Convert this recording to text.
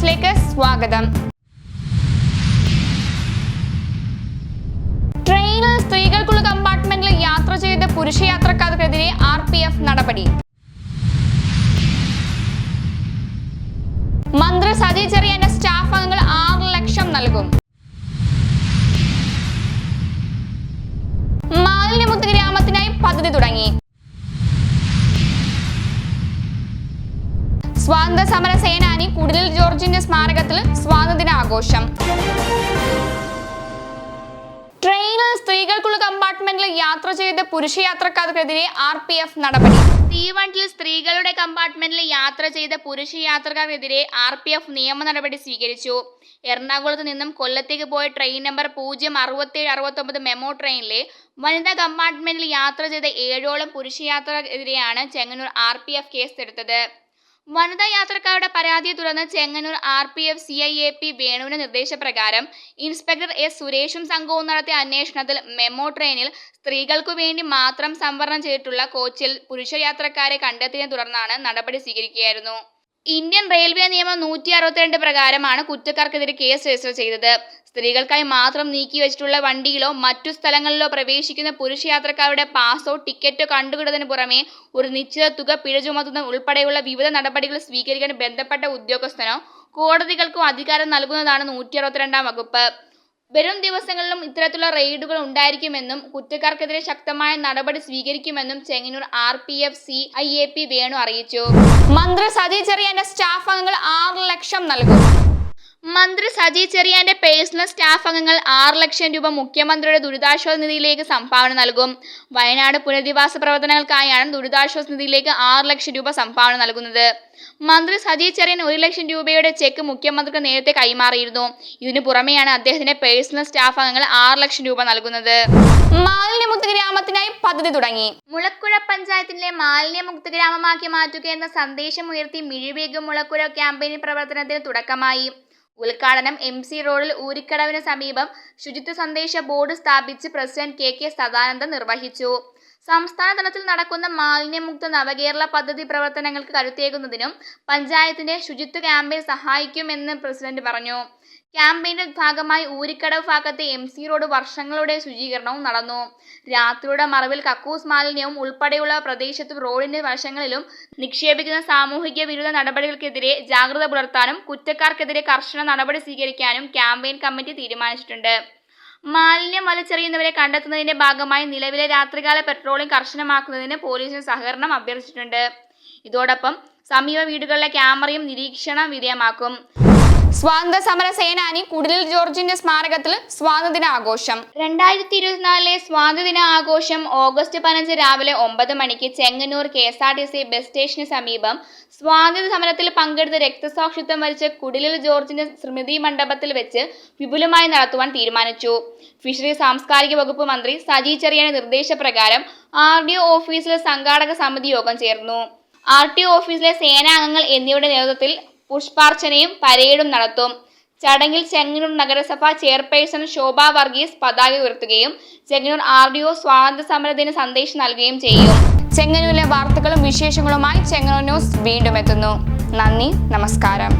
സ്വാഗതം. ട്രെയിനിൽ സ്ത്രീകൾക്കുള്ള കമ്പാർട്ട്മെന്റിൽ യാത്ര ചെയ്ത പുരുഷ യാത്രക്കാർക്കെതിരെ ആർ പി എഫ് നടപടി. മന്ത്രി സജി ചെറിയാന്റെ സ്റ്റാഫ് അംഗങ്ങൾ ആറ് ലക്ഷം നൽകും. സ്വാതന്ത്ര്യ സമര സേനാനി കുടിലിൽ ജോർജിന്റെ സ്മാരകത്തിൽ സ്വാതന്ത്ര്യ ആഘോഷം ട്രെയിനിൽ സ്ത്രീകൾക്കുള്ള കമ്പാർട്ട്മെന്റിൽ യാത്ര ചെയ്ത പുരുഷ യാത്രക്കാർക്കെതിരെ ആർ പി എഫ് നടപടി. തീവണ്ടിയിൽ സ്ത്രീകളുടെ കമ്പാർട്ട്മെന്റിൽ യാത്ര ചെയ്ത പുരുഷ യാത്രക്കാർക്കെതിരെ ആർ പി എഫ് നിയമ നടപടി സ്വീകരിച്ചു. എറണാകുളത്ത് നിന്നും കൊല്ലത്തേക്ക് പോയ ട്രെയിൻ നമ്പർ പൂജ്യം അറുപത്തേഴ് അറുപത്തൊമ്പത് മെമോ ട്രെയിനിലെ വനിതാ കമ്പാർട്ട്മെന്റിൽ യാത്ര ചെയ്ത ഏഴോളം പുരുഷ യാത്രക്കാർക്കെതിരെയാണ് ചെങ്ങന്നൂർ ആർ പി എഫ് കേസെടുത്തത്. വനിതാ യാത്രക്കാരുടെ പരാതിയെ തുടർന്ന് Chengannur R P F C I A P വേണുവിന്റെ നിർദ്ദേശപ്രകാരം ഇൻസ്പെക്ടർ എസ് സുരേഷും സംഘവും നടത്തിയ അന്വേഷണത്തിൽ മെമോ ട്രെയിനിൽ സ്ത്രീകൾക്കു വേണ്ടി മാത്രം സംവരണം ചെയ്തിട്ടുള്ള കോച്ചിൽ പുരുഷ യാത്രക്കാരെ കണ്ടെത്തിയതിനെ തുടർന്നാണ് നടപടി സ്വീകരിക്കുകയായിരുന്നു. ഇന്ത്യൻ റെയിൽവേ നിയമം നൂറ്റി അറുപത്തിരണ്ട് പ്രകാരമാണ് കുറ്റക്കാർക്കെതിരെ കേസ് രജിസ്റ്റർ ചെയ്തത്. സ്ത്രീകൾക്കായി മാത്രം നീക്കി വെച്ചിട്ടുള്ള വണ്ടിയിലോ മറ്റു സ്ഥലങ്ങളിലോ പ്രവേശിക്കുന്ന പുരുഷ യാത്രക്കാരുടെ പാസോ ടിക്കറ്റോ കണ്ടുകിടുന്നതിന് പുറമെ ഒരു നിശ്ചിത തുക പിഴ ചുമത്തുന്ന ഉൾപ്പെടെയുള്ള വിവിധ നടപടികൾ സ്വീകരിക്കാൻ ബന്ധപ്പെട്ട ഉദ്യോഗസ്ഥനോ കോടതികൾക്കോ അധികാരം നൽകുന്നതാണ് നൂറ്റി അറുപത്തിരണ്ടാം വകുപ്പ്. വരും ദിവസങ്ങളിലും ഇത്തരത്തിലുള്ള റെയ്ഡുകൾ ഉണ്ടായിരിക്കുമെന്നും കുറ്റക്കാർക്കെതിരെ ശക്തമായ നടപടി സ്വീകരിക്കുമെന്നും Chengannur R P F C I A P Venu അറിയിച്ചു. മന്ത്രി സജി ചെറിയാന്റെ സ്റ്റാഫ് അംഗങ്ങൾ ആറ് ലക്ഷം നൽകും. മന്ത്രി സജി ചെറിയാന്റെ പേഴ്സണൽ സ്റ്റാഫ് അംഗങ്ങൾ ആറ് ലക്ഷം രൂപ മുഖ്യമന്ത്രിയുടെ ദുരിതാശ്വാസ നിധിയിലേക്ക് സംഭാവന നൽകും. വയനാട് പുനരധിവാസ പ്രവർത്തനങ്ങൾക്കായാണ് ദുരിതാശ്വാസ നിധിയിലേക്ക് ആറ് ലക്ഷം രൂപ സംഭാവന നൽകുന്നത്. മന്ത്രി സജി ചെറിയൻ ഒരു ലക്ഷം രൂപയുടെ ചെക്ക് മുഖ്യമന്ത്രിക്ക് നേരത്തെ കൈമാറിയിരുന്നു. ഇതിനു പുറമെയാണ് അദ്ദേഹത്തിന്റെ പേഴ്സണൽ സ്റ്റാഫ് അംഗങ്ങൾ ആറ് ലക്ഷം രൂപ നൽകുന്നത്. മാലിന്യമുക്ത ഗ്രാമത്തിനായി പദ്ധതി തുടങ്ങി. മുളക്കുഴ പഞ്ചായത്തിലെ മാലിന്യമുക്ത ഗ്രാമമാക്കി മാറ്റുക എന്ന സന്ദേശം ഉയർത്തി മിഴിവേഗം മുളക്കുഴ ക്യാമ്പയിൻ പ്രവർത്തനത്തിന് തുടക്കമായി. ഉദ്ഘാടനം എം സി റോഡിൽ ഊരിക്കടവിന് സമീപം ശുചിത്വ സന്ദേശ ബോർഡ് സ്ഥാപിച്ച് പ്രസിഡന്റ് കെ കെ സദാനന്ദൻ നിർവഹിച്ചു. സംസ്ഥാന തലത്തിൽ നടക്കുന്ന മാലിന്യമുക്ത നവകേരള പദ്ധതി പ്രവർത്തനങ്ങൾക്ക് കരുത്തേകുന്നതിനും പഞ്ചായത്തിന്റെ ശുചിത്വ ക്യാമ്പയിൻ സഹായിക്കുമെന്ന് പ്രസിഡന്റ് പറഞ്ഞു. ക്യാമ്പയിന്റെ ഭാഗമായി ഊരിക്കടവ് ഭാഗത്തെ എം സി റോഡ് വർഷങ്ങളുടെ ശുചീകരണവും നടന്നു. രാത്രിയുടെ മറവിൽ കക്കൂസ് മാലിന്യവും ഉൾപ്പെടെയുള്ള പ്രദേശത്തും റോഡിന്റെ വശങ്ങളിലും നിക്ഷേപിക്കുന്ന സാമൂഹിക വിരുദ്ധ നടപടികൾക്കെതിരെ ജാഗ്രത പുലർത്താനും കുറ്റക്കാർക്കെതിരെ കർശന നടപടി സ്വീകരിക്കാനും ക്യാമ്പയിൻ കമ്മിറ്റി തീരുമാനിച്ചിട്ടുണ്ട്. മാലിന്യം വലിച്ചെറിയുന്നവരെ കണ്ടെത്തുന്നതിന്റെ ഭാഗമായി നിലവിലെ രാത്രികാല പെട്രോളിംഗ് കർശനമാക്കുന്നതിന് പോലീസിന് സഹകരണം അഭ്യർത്ഥിച്ചിട്ടുണ്ട്. ഇതോടൊപ്പം സമീപ വീടുകളിലെ ക്യാമറയും നിരീക്ഷണ വിധേയമാക്കും. സ്വാതന്ത്ര്യ സമര സേനാനി കുടിലിൽ ജോർജിന്റെ സ്മാരകത്തിൽ സ്വാതന്ത്ര്യദിന ആഘോഷം രണ്ടായിരത്തി ഇരുപത്തിനാലിലെ സ്വാതന്ത്ര്യദിന ആഘോഷം ഓഗസ്റ്റ് പതിനഞ്ച് രാവിലെ ഒമ്പത് മണിക്ക് Chengannur K S R T C bus സ്റ്റേഷന് സമീപം സ്വാതന്ത്ര്യ സമരത്തിൽ പങ്കെടുത്ത് രക്തസാക്ഷിത്വം വരിച്ച കുടിലിൽ ജോർജിന്റെ സ്മൃതി മണ്ഡപത്തിൽ വെച്ച് വിപുലമായി നടത്തുവാൻ തീരുമാനിച്ചു. ഫിഷറി സാംസ്കാരിക വകുപ്പ് മന്ത്രി സജി ചെറിയുടെ നിർദ്ദേശപ്രകാരം ആർ ഡി ഒ ഓഫീസിലെ സംഘാടക സമിതി യോഗം ചേർന്നു. ആർ ടി ഒ ഓഫീസിലെ സേനാംഗങ്ങൾ എന്നിവരുടെ നേതൃത്വത്തിൽ പുഷ്പാർച്ചനയും പരേഡും നടത്തും. ചടങ്ങിൽ ചെങ്ങന്നൂർ നഗരസഭ ചെയർപേഴ്സൺ ശോഭ വർഗീസ് പതാക ഉയർത്തുകയും ചെങ്ങന്നൂർ ആർ ഡി ഒ സ്വാതന്ത്ര്യ സമരദിന സന്ദേശം നൽകുകയും ചെയ്യും. ചെങ്ങന്നൂരിലെ വാർത്തകളും വിശേഷങ്ങളുമായി ചെങ്ങന്നൂർ ന്യൂസ് വീണ്ടും എത്തുന്നു. നന്ദി നമസ്കാരം.